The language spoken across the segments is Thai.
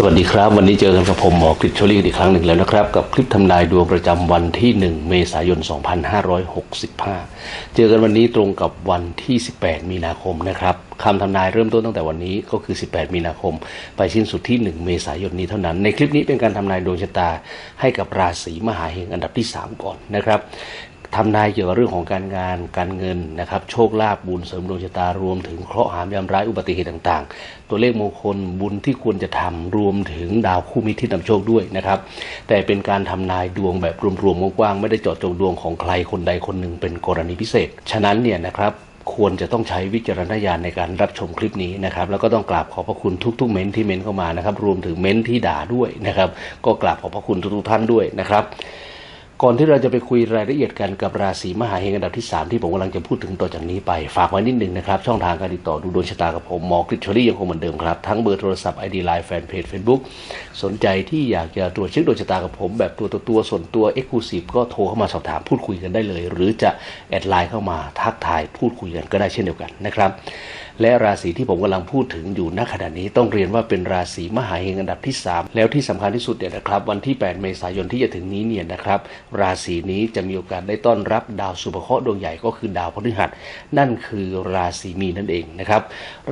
สวัสดีครับ วันนี้เจอกันกับผมหมอกฤษชลีอีกครั้งหนึ่งแล้วนะครับ กับคลิปทำนายดวงประจำวันที่ 1 เมษายน 2565 เจอกันวันนี้ตรงกับวันที่ 18 มีนาคมนะครับคำทำนายเริ่มต้นตั้งแต่วันนี้ก็คือ 18 มีนาคม ไปสิ้นสุดที่ 1 เมษายนนี้เท่านั้น ในคลิปนี้เป็นการทำนายดวงชะตาให้กับราศีมหาเฮงอันดับที่ 3 ก่อนนะครับ ทำนายเกี่ยวกับเรื่องของการงานการเงินนะครับ โชคลาภบุญเสริมดวงชะตารวมถึงเคราะห์หามยามร้ายอุบัติเหตุต่าง ๆ ตัวเลขมงคลบุญที่ควรจะทำรวมถึงดาวคู่มิตรที่นำโชคด้วยนะครับ แต่เป็นการทำนายดวงแบบรวมๆกว้างๆไม่ได้เจาะจงดวงของใครคนใดคนหนึ่งเป็นกรณีพิเศษ ฉะนั้นเนี่ยนะครับควรจะต้องใช้วิจารณญาณในการรับชมคลิปนี้นะครับ แล้วก็ต้องกราบขอบพระคุณทุกๆ เม้นที่เม้นเข้ามานะครับ รวมถึงเม้นท์ที่ด่าด้วยนะครับ ก็กราบขอบพระคุณทุกๆท่านด้วยนะครับ ก่อนที่เราจะไปคุยรายละเอียดกันกับราศีมหาเฮงอันดับที่ 3 ที่ผมกำลังจะพูดถึงต่อจากนี้ไป ฝากไว้นิดนึงนะครับ ช่องทางการติดต่อดูดวงชะตากับผมหมอกริชชอรี่ยังคงเหมือนเดิมครับ ทั้งเบอร์โทรศัพท์ ID Line แฟนเพจ Facebook สนใจที่อยากจะตรวจเช็คดวงชะตากับผมแบบตัวต่อตัวส่วนตัว e x c l u s i v e ก็โทรเข้ามาสอบถามพูดคุยกันได้เลย หรือจะแอดไลน์เข้ามาทักทายพูดคุยกันก็ได้เช่นเดียวกันนะครับ และราศีที่ผมกำลังพูดถึงอยู่ณขณะนี้ต้องเรียนว่าเป็นราศีมหาเฮงอันดับที่ 3 แล้วที่สำคัญที่สุดเนี่ยนะครับ วันที่ 8 เมษายนที่จะถึงนี้เนี่ยนะครับ ราศีนี้จะมีโอกาสได้ต้อนรับดาวสุภเคราะห์ดวงใหญ่ก็คือดาวพฤหัส นั่นคือราศีมีนนั่นเองนะครับ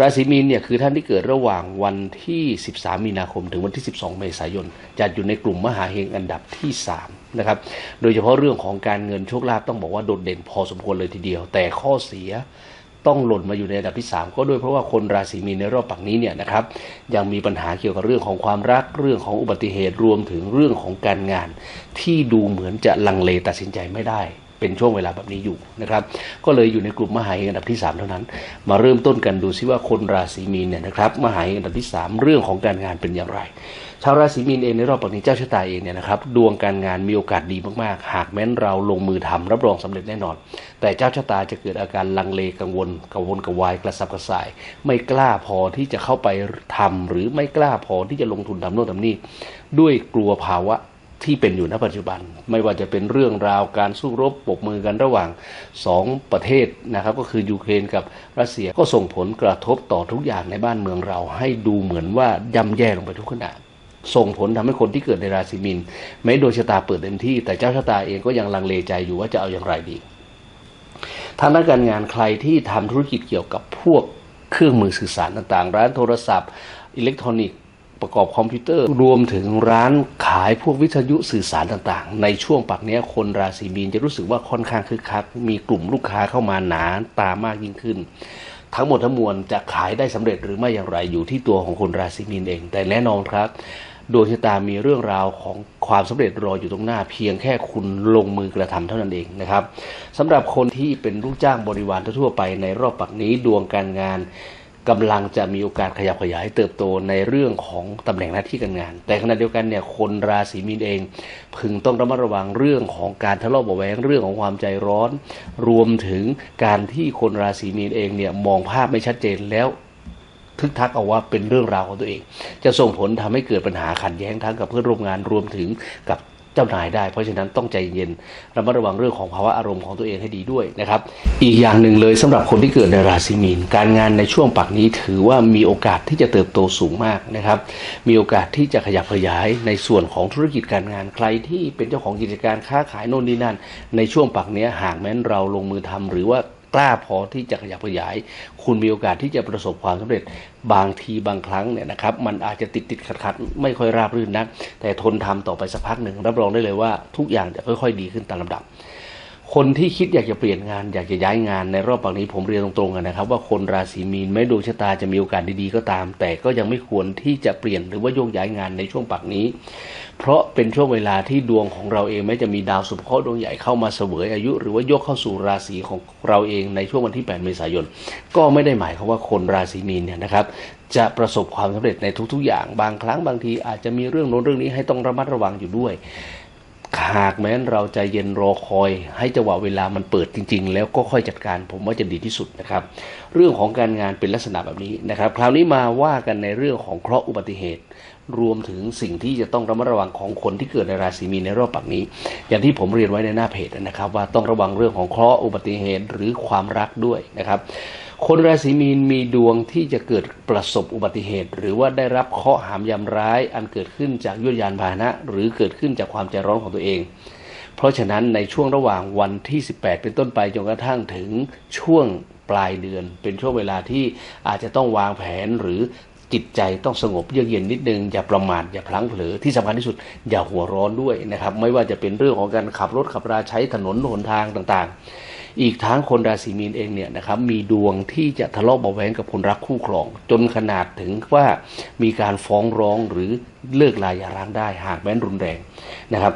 ราศีมีนเนี่ยคือท่านที่เกิดระหว่างวันที่ 13 มีนาคม ถึงวันที่ 12 เมษายนจะอยู่ในกลุ่มมหาเฮงอันดับที่ 3นะครับโดยเฉพาะเรื่องของการเงินโชคลาภต้องบอกว่าโดดเด่นพอสมควรเลยทีเดียว แต่ข้อเสีย ต้องหล่นมาอยู่ในอันดับที่ 3 ก็ด้วยเพราะว่าคนราศีมีนในรอบปักนี้เนี่ยนะครับยังมีปัญหาเกี่ยวกับเรื่องของความรักเรื่องของอุบัติเหตุรวมถึงเรื่องของการงาน ที่ดูเหมือนจะลังเลตัดสินใจไม่ได้ เป็นช่วงเวลาแบบนี้อยู่นะครับ ก็เลยอยู่ในกลุ่มมหาเฮงอันดับที่ 3 เท่านั้น มาเริ่มต้นกันดูซิว่าคนราศีมีนเนี่ยนะครับมหาเฮงอันดับที่ 3 เรื่องของการงานเป็นอย่างไร ชาวราศีมีนเองในรอบปักนี้เจ้าชะตาเองเนี่ยนะครับดวงการงานมีโอกาสดีมากๆ หากแม้นเราลงมือทำรับรองสำเร็จแน่นอน แต่เจ้าชะตาจะเกิดอาการลังเลกังวลกังวลกระวายกระสับกระส่าย ไม่กล้าพอที่จะเข้าไปทำหรือไม่กล้าพอที่จะลงทุนทำโน่นทำนี่ด้วยกลัวภาวะ ที่เป็นอยู่ณปัจจุบัน ไม่ว่าจะเป็นเรื่องราวการสู้รบปกมือกันระหว่างสองประเทศนะครับ ก็คือยูเครนกับรัสเซียก็ส่งผลกระทบต่อทุกอย่างในบ้านเมืองเรา ให้ดูเหมือนว่าย่ำแย่ลงไปทุกขณะส่งผลทำให้คนที่เกิดในราศีมีนแม้ดวงชะตาเปิดเต็มที่ แต่เจ้าชะตาเองก็ยังลังเลใจอยู่ว่าจะเอาอย่างไรดีทางด้านการงานใครที่ทำธุรกิจเกี่ยวกับพวกเครื่องมือสื่อสารต่างๆ ร้านโทรศัพท์ อิเล็กทรอนิกส์ ประกอบคอมพิวเตอร์ รวมถึงร้านขายพวกวิทยุสื่อสารต่างๆ ในช่วงปักนี้คนราศีมีนจะรู้สึกว่าค่อนข้างคึกคัก มีกลุ่มลูกค้าเข้ามาหนาตามากยิ่งขึ้น ทั้งหมดทั้งมวลจะขายได้สำเร็จหรือไม่อย่างไรอยู่ที่ตัวของคนราศีมีนเอง แต่แน่นอนครับดวงชะตามีเรื่องราวของความสำเร็จรออยู่ตรงหน้าเพียงแค่คุณลงมือกระทำเท่านั้นเองนะครับสำหรับคนที่เป็นลูกจ้างบริวารทั่วไปในรอบปักนี้ดวงการงาน กำลังจะมีโอกาสขยับขยายเติบโตในเรื่องของตำแหน่งหน้าที่การงาน แต่ขณะเดียวกันเนี่ยคนราศีมีนเอง พึงต้องระมัดระวังเรื่องของการทะเลาะเบาะแวงเรื่องของความใจร้อน รวมถึงการที่คนราศีมีนเองเนี่ยมองภาพไม่ชัดเจนแล้วทึกทักเอาว่าเป็นเรื่องราวของตัวเอง จะส่งผลทำให้เกิดปัญหาขัดแย้งทั้งกับเพื่อนร่วมงานรวมถึงกับ เจ้านายได้ เพราะฉะนั้นต้องใจเย็นระมัดระวังเรื่องของภาวะอารมณ์ของตัวเองให้ดีด้วยนะครับ อีกอย่างหนึ่งเลยสำหรับคนที่เกิดในราศีมีน การงานในช่วงปักนี้ถือว่ามีโอกาสที่จะเติบโตสูงมากนะครับ มีโอกาสที่จะขยับขยายในส่วนของธุรกิจการงานใครที่เป็นเจ้าของกิจการค้าขายโน่นนี่นั่น ในช่วงปักนี้หากแม้นเราลงมือทำหรือว่า กล้าพอที่จะขยับขยาย คุณมีโอกาสที่จะประสบความสำเร็จบางทีบางครั้งเนี่ยนะครับ มันอาจจะติดติดขัดขัดไม่ค่อยราบรื่นนัก แต่ทนทำต่อไปสักพักหนึ่งรับรองได้เลยว่าทุกอย่างจะค่อย ๆ ดีขึ้นตามลำดับ คนที่คิดอยากจะเปลี่ยนงาน อยากจะย้ายงานในรอบปักนี้ผมเรียนตรงๆกันนะครับ ว่าคนราศีมีนไม่ดวงชะตาจะมีโอกาสดีๆก็ตาม แต่ก็ยังไม่ควรที่จะเปลี่ยนหรือว่าโยกย้ายงานในช่วงปักนี้ เพราะเป็นช่วงเวลาที่ดวงของเราเองแม้จะมีดาวสุภเคราะห์ดวงใหญ่เข้ามาเสวยอายุ หรือว่ายกเข้าสู่ราศีของเราเองในช่วงวันที่ 8 เมษายน ก็ไม่ได้หมายความว่าคนราศีมีนเนี่ยนะครับจะประสบความสำเร็จในทุกๆอย่าง บางครั้งบางทีอาจจะมีเรื่องโน้นเรื่องนี้ให้ต้องระมัดระวังอยู่ด้วย หากแม้นเราใจเย็นรอคอย ให้จังหวะเวลามันเปิดจริง ๆ แล้วก็ค่อยจัดการผมว่าจะดีที่สุดนะครับ เรื่องของการงานเป็นลักษณะแบบนี้นะครับ คราวนี้มาว่ากันในเรื่องของเคราะห์อุบัติเหตุ รวมถึงสิ่งที่จะต้องระมัดระวังของคนที่เกิดในราศีมีนในรอบปักนี้ อย่างที่ผมเรียนไว้ในหน้าเพจนะครับ ว่าต้องระวังเรื่องของเคราะห์อุบัติเหตุหรือความรักด้วยนะครับ คนราศีมีนมีดวงที่จะเกิดประสบอุบัติเหตุ หรือว่าได้รับเคราะห์หามยามร้าย อันเกิดขึ้นจากยวดยานพาหนะ หรือเกิดขึ้นจากความใจร้อนของตัวเอง เพราะฉะนั้นในช่วงระหว่างวันที่ 18 เป็นต้นไปจนกระทั่งถึงช่วงปลายเดือน เป็นช่วงเวลาที่อาจจะต้องวางแผนหรือจิตใจต้องสงบเยือกเย็นนิดนึง อย่าประมาทอย่าพลั้งเผลอที่สำคัญที่สุด อย่าหัวร้อนด้วยนะครับ ไม่ว่าจะเป็นเรื่องของการขับรถขับราใช้ถนนหนทางต่างๆ อีกทั้งคนราศีมีนเองเนี่ยนะครับมีดวงที่จะทะเลาะเบาแหวงกับคนรักคู่ครอง จนขนาดถึงว่ามีการฟ้องร้องหรือเลิกลาอย่าร้างได้หากแม้นรุนแรงนะครับ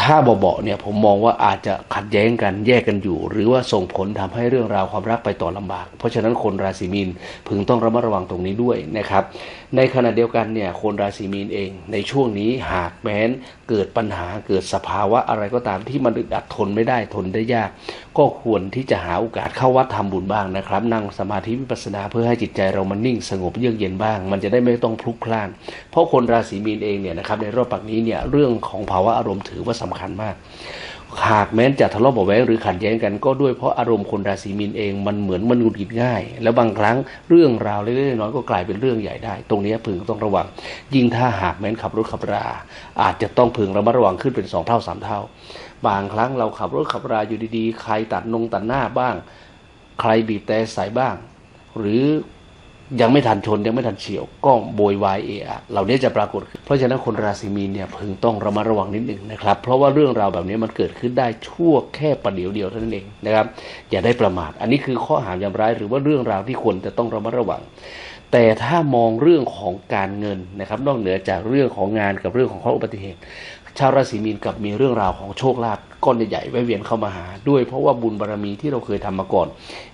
ถ้าเบาๆเนี่ยผมมองว่าอาจจะขัดแย้งกันแยกกันอยู่ หรือว่าส่งผลทำให้เรื่องราวความรักไปต่อลำบาก เพราะฉะนั้นคนราศีมีนพึงต้องระมัดระวังตรงนี้ด้วยนะครับ ในขณะเดียวกันเนี่ยคนราศีมีนเอง ในช่วงนี้หากแม้นเกิดปัญหาเกิดสภาวะอะไรก็ตามที่มันอึดอัดทนไม่ได้ทนได้ยาก ก็ควรที่จะหาโอกาสเข้าวัดทำบุญบ้างนะครับ นั่งสมาธิวิปัสสนาเพื่อให้จิตใจเรามันนิ่งสงบเยือกเย็นบ้าง มันจะได้ไม่ต้องพลุกพล่าน เพราะคนราศีมีนเองเนี่ยนะครับในรอบปักนี้เนี่ยเรื่องของภาวะอารมณ์ถือว่าสำคัญมาก หากแม้นจะทะเลาะเบาะแว้งหรือขัดแย้งกันก็ด้วยเพราะอารมณ์คนราศีมีนเองมันเหมือนมันหงุดหงิดง่าย แล้วบางครั้งเรื่องราวเล็กๆน้อยๆก็กลายเป็นเรื่องใหญ่ได้ ตรงนี้พึงต้องระวัง ยิ่งถ้าหากแม้นขับรถขับรา อาจจะต้องพึงระมัดระวังขึ้นเป็นสองเท่าสามเท่า บางครั้งเราขับรถขับราอยู่ดีๆ ใครตัดนงตัดหน้าบ้าง ใครบีบแต่ใส่บ้าง หรือ ยังไม่ทันชนยังไม่ทันเฉียว ก็โบยวายเอะเหล่านี้จะปรากฏ เพราะฉะนั้นคนราศีมีนเนี่ยพึงต้องระมัดระวังนิดหนึ่งนะครับ เพราะว่าเรื่องราวแบบนี้มันเกิดขึ้นได้ชั่วแค่ประเดี๋ยวเดียวเท่านั้นเองนะครับ อย่าได้ประมาท อันนี้คือข้อหามยามร้ายหรือว่าเรื่องราวที่ควรจะต้องระมัดระวัง แต่ถ้ามองเรื่องของการเงินนะครับ นอกเหนือจากเรื่องของงานกับเรื่องของข้ออุบัติเหตุ ชาวราศีมีนกับมีเรื่องราวของโชคลาภ ก้อนใหญ่ๆแวะเวียนเข้ามาหา ด้วยเพราะว่าบุญบารรมีที่เราเคยทำมาก่อน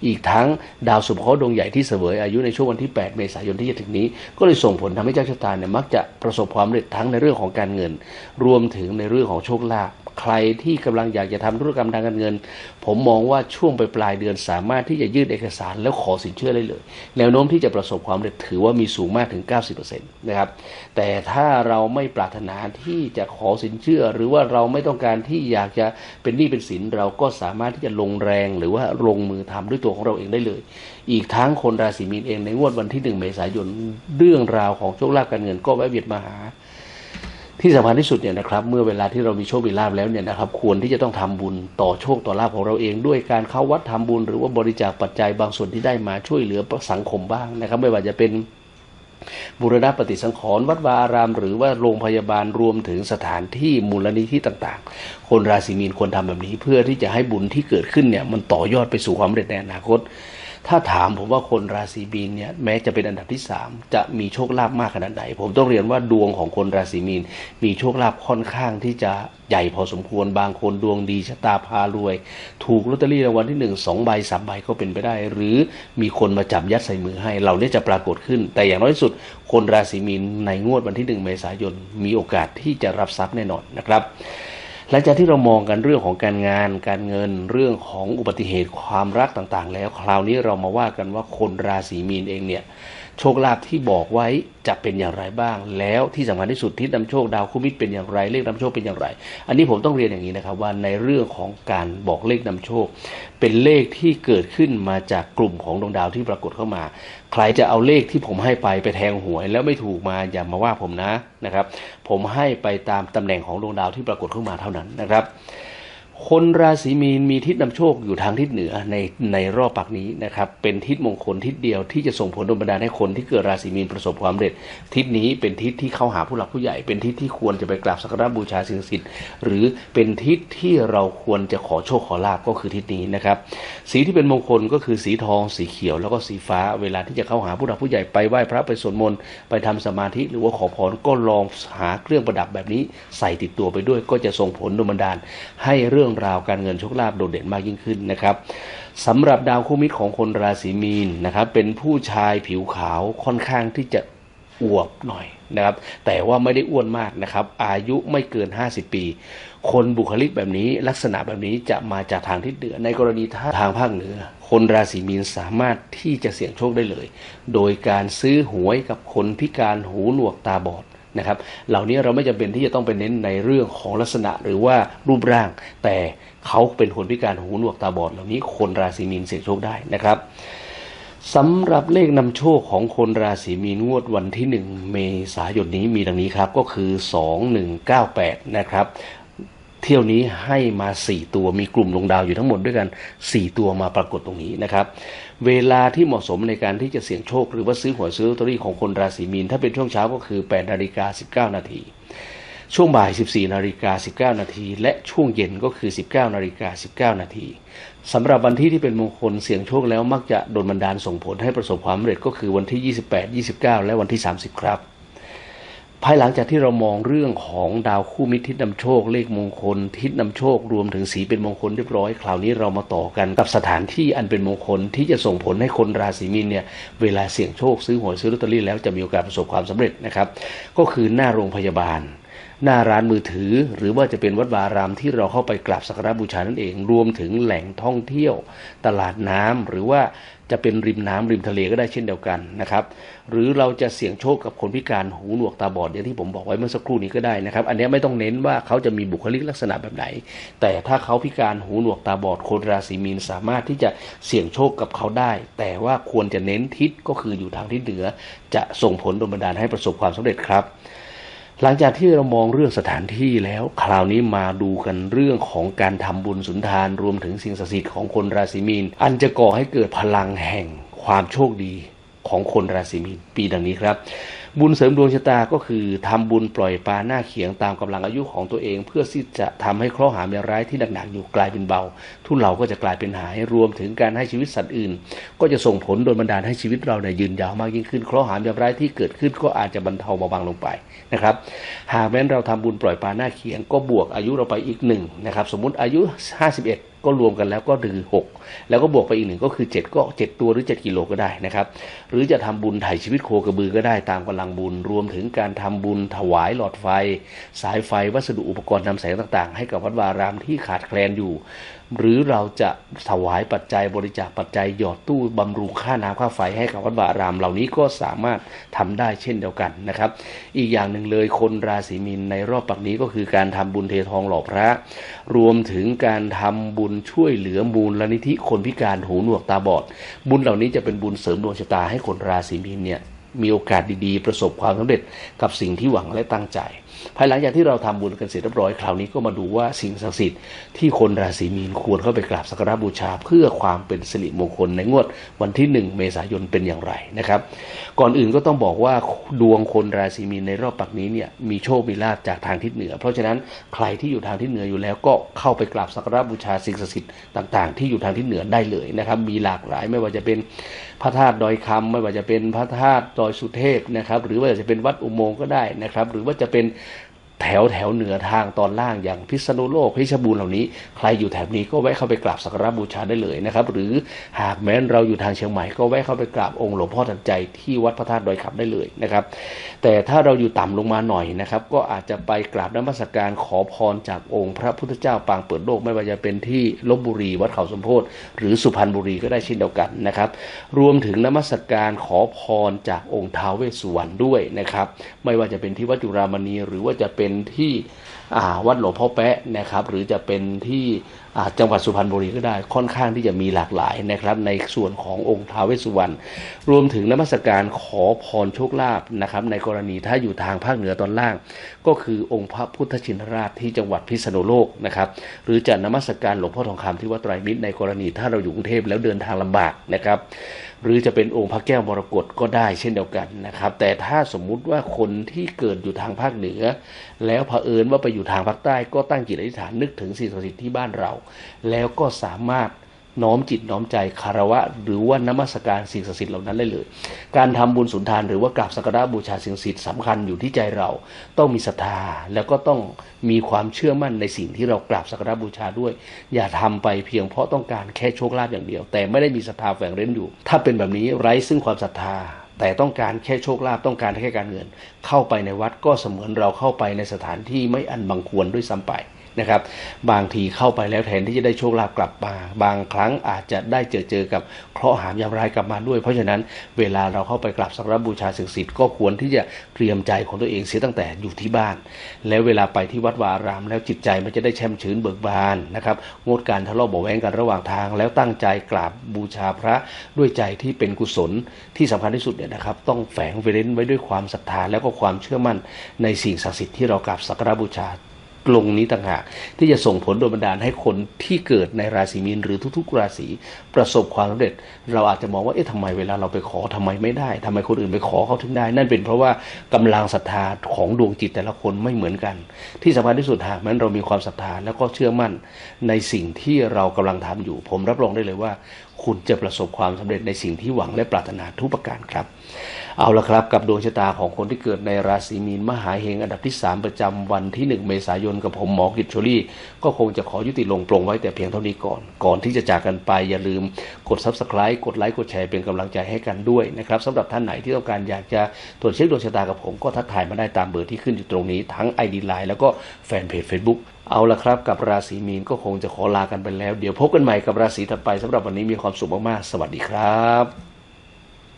อีกทั้งดาวสุภเคราะห์ดวงใหญ่ที่เสวยอายุในช่วงวันที่ 8 เมษายนที่จะถึงนี้ ก็เลยส่งผลทำให้เจ้าชะตาเนี่ยมักจะประสบความสำเร็จทั้งในเรื่องของการเงิน รวมถึงในเรื่องของโชคลาภใครที่กำลังอยากจะทำธุรกรรมทางการเงิน ผมมองว่าช่วงปปลายเดือนสามารถที่จะยื่นเอกสารแล้วขอสินเชื่อได้เลย แนวโน้มที่จะประสบความสำเร็จถือว่ามีสูงมากถึง 90%นะครับ แต่ถ้าเราไม่ปรารถนาที่จะขอสินเชื่อ หรือว่าเราไม่ต้องการที่อยากจะเป็นหนี้เป็นสินเราก็สามารถที่จะลงแรงหรือว่าลงมือทำด้วยตัวของเราเองได้เลย อีกทั้งคนราศีมีนเองในงวดวันที่ 1 เมษายนเรื่องราวของโชคลาภการเงินก็แวะเวียนมาหา ที่สำคัญที่สุดเนี่ยนะครับ เมื่อเวลาที่เรามีโชคมีลาภแล้วเนี่ยนะครับควรที่จะต้องทำบุญต่อโชคต่อลาภของเราเองด้วยการเข้าวัดทำบุญ หรือว่าบริจาคปัจจัยบางส่วนที่ได้มาช่วยเหลือสังคมบ้างนะครับ ไม่ว่าจะเป็นบูรณะปฏิสังขรณ์วัดวาอาราม หรือว่าโรงพยาบาลรวมถึงสถานที่มูลนิธิต่างๆ คนราศีมีนควรทำแบบนี้เพื่อที่จะให้บุญที่เกิดขึ้นเนี่ยมันต่อยอดไปสู่ความสำเร็จในอนาคต ถ้าถามผมว่าคนราศีมีนเนี่ยแม้จะเป็นอันดับที่ 3 จะมีโชคลาภมากขนาดไหน ผมต้องเรียนว่าดวงของคนราศีมีน มีโชคลาภค่อนข้างที่จะใหญ่พอสมควรบางคนดวงดีชะตาพารวย ถูกลอตเตอรี่รางวัลที่หนึ่งสองใบสามใบก็เป็นไปได้ หรือมีคนมาจับยัดใส่มือให้เหล่านี้จะปรากฏขึ้น แต่อย่างน้อยสุด คนราศีมีนในงวดวันที่หนึ่งเมษายนมีโอกาสที่จะรับทรัพย์แน่นอนนะครับ หลังจากที่เรามองกันเรื่องของการงาน การเงิน เรื่องของอุบัติเหตุความรักต่างๆ แล้ว คราวนี้เรามาว่ากันว่าคนราศีมีนเองเนี่ย โชคลาภที่บอกไว้ จะเป็นอย่างไรบ้าง แล้วที่สำคัญที่สุดทิศนำโชคดาวคู่มิตรเป็นอย่างไร เลขนำโชคเป็นอย่างไร อันนี้ผมต้องเรียนอย่างนี้นะครับว่าในเรื่องของการบอกเลขนำโชค เป็นเลขที่เกิดขึ้นมาจากกลุ่มของดวงดาวที่ปรากฏเข้ามา ใครจะเอาเลขที่ผมให้ไปไปแทงหวย แล้วไม่ถูกมาอย่ามาว่าผมนะนะครับ ผมให้ไปตามตำแหน่งของดวงดาวที่ปรากฏเข้ามาเท่านั้นนะครับ คนราศีมีนมีทิศนำโชคอยู่ทางทิศเหนือในในรอบปักนี้นะครับ เป็นทิศมงคลทิศเดียวที่จะส่งผลดลบันดาลให้คนที่เกิดราศีมีนประสบความสำเร็จ ทิศนี้เป็นทิศที่เข้าหาผู้หลักผู้ใหญ่ เป็นทิศที่ควรจะไปกราบสักการะบูชาสิ่งศักดิ์สิทธิ์หรือเป็นทิศที่เราควรจะขอโชคขอลาบก็คือทิศนี้นะครับ สีที่เป็นมงคลก็คือสีทอง สีเขียวแล้วก็สีฟ้า เวลาที่จะเข้าหาผู้หลักผู้ใหญ่ไปไหว้พระไปสวดมนต์ไปทำสมาธิหรือว่าขอพรก็ลองหาเครื่องประดับแบบนี้ ใส่ติดตัวไปด้วยก็จะส่งผลดลบันดาลให้เรื่องราวการเงินโชคลาภโดดเด่นมากยิ่งขึ้นนะครับสำหรับดาวคู่มิตรของคนราศีมีนนะครับ เป็นผู้ชายผิวขาวค่อนข้างที่จะอวบหน่อยนะครับ แต่ว่าไม่ได้อ้วนมากนะครับ อายุไม่เกิน 50 ปี คนบุคลิกแบบนี้ลักษณะแบบนี้จะมาจากทางทิศเหนือ ในกรณีถ้าทางภาคเหนือ คนราศีมีนสามารถที่จะเสี่ยงโชคได้เลย โดยการซื้อหวยกับคนพิการหูหนวกตาบอด นะครับ เหล่านี้เราไม่จำเป็นที่จะต้องไปเน้นในเรื่องของลักษณะหรือว่ารูปร่าง แต่เขาเป็นคนพิการหูหนวกตาบอด เหล่านี้คนราศีมีนเสี่ยงโชคได้นะครับสำหรับเลขนำโชคของคนราศีมีนงวดวันที่ 1 เมษายนนี้มีดังนี้ครับ ก็คือ 2198 นะครับ ที่ยวนี้ให้มา 4 ตัวมีกลุ่มลงดาวอยู่ทั้งหมดด้วยกัน 4 ตัวมาปรากฏตรงนี้นะครับ เวลาที่เหมาะสมในการที่จะเสี่ยงโชค หรือว่าซื้อหวยซื้อลอตเตอรี่ของคนราศีมีน ถ้าเป็นช่วงเช้าก็คือ8นาฬิกา19นาทีช่วงบ่าย 14นาฬิกา19นาทีและช่วงเย็นก็คือ 19นาฬิกา19นาทีสำหรับวันที่ที่เป็นมงคลเสี่ยงโชคแล้วมักจะโดนบันดาลส่งผลให้ประสบความสำเร็จก็คือวันที่ 28 29 และวันที่ 30 ครับ ภายหลังจากที่เรามองเรื่องของดาวคู่มิตรทิศนำโชค เลขมงคล ทิศนำโชค รวมถึงสีเป็นมงคลเรียบร้อย คราวนี้เรามาต่อกันกับสถานที่อันเป็นมงคลที่จะส่งผลให้คนราศีมีนเนี่ยเวลาเสี่ยงโชคซื้อหวยซื้อลอตเตอรี่แล้วจะมีโอกาสประสบความสำเร็จนะครับ ก็คือหน้าโรงพยาบาล หน้าร้านมือถือ หรือว่าจะเป็นวัดวารามที่เราเข้าไปกราบสักการะบูชานั่นเอง รวมถึงแหล่งท่องเที่ยว ตลาดน้ำหรือว่าจะเป็นริมน้ำริมทะเลก็ได้เช่นเดียวกันนะครับ หรือเราจะเสี่ยงโชคกับคนพิการหูหนวกตาบอดอย่างที่ผมบอกไว้เมื่อสักครู่นี้ก็ได้นะครับ อันนี้ไม่ต้องเน้นว่าเขาจะมีบุคลิกลักษณะแบบไหน แต่ถ้าเขาพิการหูหนวกตาบอดคนราศีมีนสามารถที่จะเสี่ยงโชคกับเขาได้ แต่ว่าควรจะเน้นทิศก็คืออยู่ทางทิศเหนือ จะส่งผลดลบันดาลให้ประสบความสำเร็จครับ หลังจากที่เรามองเรื่องสถานที่แล้ว คราวนี้มาดูกันเรื่องของการทำบุญสุนทานรวมถึงสิ่งศักดิ์สิทธิ์ของคนราศีมีน อันจะก่อให้เกิดพลังแห่งความโชคดีของคนราศีมีนปีดังนี้ครับ บุญเสริมดวงชะตาก็คือทำบุญปล่อยปลาหน้าเขียงตามกำลังอายุของตัวเอง เพื่อที่จะทำให้เคราะห์หามยาร้ายที่หนักๆอยู่กลายเป็นเบา ทุนเราก็จะกลายเป็นหายรวมถึงการให้ชีวิตสัตว์อื่น ก็จะส่งผลโดนบันดาลให้ชีวิตเราเนี่ยยืนยาวมากยิ่งขึ้นเคราะห์หามยาร้ายที่เกิดขึ้นก็อาจจะบรรเทาเบาบางลงไปนะครับหากแม้นเราทำบุญปล่อยปลาหน้าเขียงก็บวกอายุเราไปอีกหนึ่งนะครับสมมติอายุ 51 ก็รวมกันแล้วก็คือหกแล้วก็บวกไปอีกหนึ่งก็คือเจ็ดก็เจ็ดตัวหรือเจ็ดกิโลก็ได้นะครับ หรือจะทำบุญไถ่ชีวิตโคกระบือก็ได้ตามกำลังบุญ รวมถึงการทำบุญถวายหลอดไฟ สายไฟวัสดุอุปกรณ์นำแสงต่างๆ ให้กับวัดวารามที่ขาดแคลนอยู่ หรือเราจะถวายปัจจัยบริจาคปัจจัยหยอดตู้บำรุงค่าน้ำค่าไฟให้กับวัดวาราม เหล่านี้ก็สามารถทำได้เช่นเดียวกันนะครับ อีกอย่างหนึ่งเลยคนราศีมีนในรอบปักนี้ก็คือการทำบุญเททองหล่อพระ รวมถึงการทำบุญช่วยเหลือมูลนิธิคนพิการหูหนวกตาบอด บุญเหล่านี้จะเป็นบุญเสริมดวงชะตาให้คนราศีมีนเนี่ยมีโอกาสดีๆ ประสบความสำเร็จกับสิ่งที่หวังและตั้งใจ ภายหลังจากที่เราทำบุญกันเสร็จเรียบร้อยคราวนี้ก็มาดูว่าสิ่งศักดิ์สิทธิ์ที่คนราศีมีนควรเข้าไปกราบสักการะบูชา เพื่อความเป็นสิริมงคลในงวดวันที่ 1 เมษายนเป็นอย่างไรนะครับ ก่อนอื่นก็ต้องบอกว่าดวงคนราศีมีนในรอบปักนี้เนี่ยมีโชคมีลาภจากทางทิศเหนือ เพราะฉะนั้นใครที่อยู่ทางทิศเหนืออยู่แล้วก็เข้าไปกราบสักการะบูชาสิ่งศักดิ์สิทธิ์ต่างๆ ที่อยู่ทางทิศเหนือได้เลยนะครับมีหลากหลายไม่ว่าจะเป็นพระธาตุดอยคำไม่ว่าจะเป็นพระธาตุดอยสุเทพนะครับหรือว่าจะเป็นวัดอุโมงค์ก็ได้นะครับหรือว่าจะเป็น แถวแถวเหนือทางตอนล่างอย่างพิษณุโลกเพชรบูรณ์เหล่านี้ ใครอยู่แถบนี้ก็แวะเข้าไปกราบสักการะบูชาได้เลยนะครับ หรือหากแม้นเราอยู่ทางเชียงใหม่ก็แวะเข้าไปกราบองค์หลวงพ่อทันใจที่วัดพระธาตุดอยคำได้เลยนะครับ แต่ถ้าเราอยู่ต่ำลงมาหน่อยนะครับ ก็อาจจะไปกราบน้ำมัสการขอพรจากองค์พระพุทธเจ้าปางเปิดโลกไม่ว่าจะเป็นที่ลบบุรีวัดเขาสมโพธิหรือสุพรรณบุรีก็ได้เช่นเดียวกันนะครับ รวมถึงน้ำมัสการขอพรจากองค์ท้าวเวสสุวรรณด้วยนะครับ ไม่ว่าจะเป็นที่วัดจุฬามณีหรือว่าจะเป็นที่วัดหลวงพ่อแปะนะครับ หรือจะเป็นที่จังหวัดสุพรรณบุรีก็ได้ค่อนข้างที่จะมีหลากหลายนะครับ ในส่วนขององค์ท้าวเวสสุวรรณรวมถึงนมัสการขอพรโชคลาภนะครับ ในกรณีถ้าอยู่ทางภาคเหนือตอนล่าง ก็คือองค์พระพุทธชินราชที่จังหวัดพิษณุโลกนะครับ หรือจะนมัสการหลวงพ่อทองคำที่วัดไตรมิตรในกรณีถ้าเราอยู่กรุงเทพแล้วเดินทางลำบากนะครับ หรือจะเป็นองค์พระแก้วมรกตก็ได้เช่นเดียวกันนะครับ แต่ถ้าสมมุติว่าคนที่เกิดอยู่ทางภาคเหนือ แล้วเผอิญว่าไปอยู่ทางภาคใต้ก็ตั้งจิตอธิษฐานนึกถึงสิ่งศักดิ์สิทธิ์ที่บ้านเรา แล้วก็สามารถ น้อมจิตน้อมใจคารวะ หรือว่านมัสการสิ่งศักดิ์สิทธิ์เหล่านั้นได้เลย การทำบุญสุนทานหรือว่ากราบสักการะบูชาสิ่งศักดิ์สิทธิ์สำคัญอยู่ที่ใจเราต้องมีศรัทธาแล้วก็ต้องมีความเชื่อมั่นในสิ่งที่เรากราบสักการะบูชาด้วย อย่าทำไปเพียงเพราะต้องการแค่โชคลาภอย่างเดียว แต่ไม่ได้มีศรัทธาแฝงเร้นอยู่ ถ้าเป็นแบบนี้ไร้ซึ่งความศรัทธาแต่ต้องการแค่โชคลาภต้องการแค่การเงิน เข้าไปในวัดก็เสมือนเราเข้าไปในสถานที่ไม่อันบังควรด้วยซ้ำไป นะครับ บางทีเข้าไปแล้วแทนที่จะได้โชคลาภกลับมา บางครั้งอาจจะได้เจอเจอกับเคราะห์หามยามร้ายกลับมาด้วย เพราะฉะนั้นเวลาเราเข้าไปกราบสักการบูชาสิ่งศักดิ์สิทธิ์ก็ควรที่จะเตรียมใจของตัวเองเสียตั้งแต่อยู่ที่บ้าน แล้วเวลาไปที่วัดวาราม แล้วจิตใจมันจะได้แช่มชื้นเบิกบานนะครับงดการทะเลาะเบาแวงกันระหว่างทาง แล้วตั้งใจกราบบูชาพระด้วยใจที่เป็นกุศลที่สำคัญที่สุดเนี่ยนะครับต้องแฝงเร้นไว้ด้วยความศรัทธาแล้วก็ความเชื่อมั่นในสิ่งศักดิ์สิทธิ์ที่เรากราบสักการบูชา ลงนี้ต่างหากที่จะส่งผลโดยบันดาลให้คนที่เกิดในราศีมีนหรือทุก ๆ ราศีประสบความสำเร็จ เราอาจจะมองว่าเอ๊ะทำไมเวลาเราไปขอทำไมไม่ได้ทำไมคนอื่นไปขอเขาถึงได้ นั่นเป็นเพราะว่ากำลังศรัทธาของดวงจิตแต่ละคนไม่เหมือนกัน ที่สำคัญที่สุดหากนั้นเรามีความศรัทธาแล้วก็เชื่อมั่นในสิ่งที่เรากำลังทำอยู่ ผมรับรองได้เลยว่า คุณจะประสบความสำเร็จในสิ่งที่หวังและปรารถนาทุกประการครับ เอาละครับกับดวงชะตาของคนที่เกิดในราศีมีนมหาเฮงอันดับที่ 3 ประจำวันที่ 1 เมษายนกับผมหมอกิจชลี่ ก็คงจะขอยุติลงปลงไว้แต่เพียงเท่านี้ก่อน ก่อนที่จะจากกันไปอย่าลืมกด subscribe กดไลค์กดแชร์เป็นกำลังใจให้กันด้วยนะครับสำหรับท่านไหนที่ต้องการอยากจะตรวจเช็คดวงชะตากับผมก็ทักทายมาได้ตามเบอร์ที่ขึ้นอยู่ตรงนี้ทั้ง ID Line แล้วก็แฟนเพจ Facebook เอาละครับกับราศีมีนก็คงจะขอลากันไปแล้ว เดี๋ยวพบกันใหม่กับราศีถัดไปสำหรับวันนี้มีความสุขมากๆ สวัสดีครับ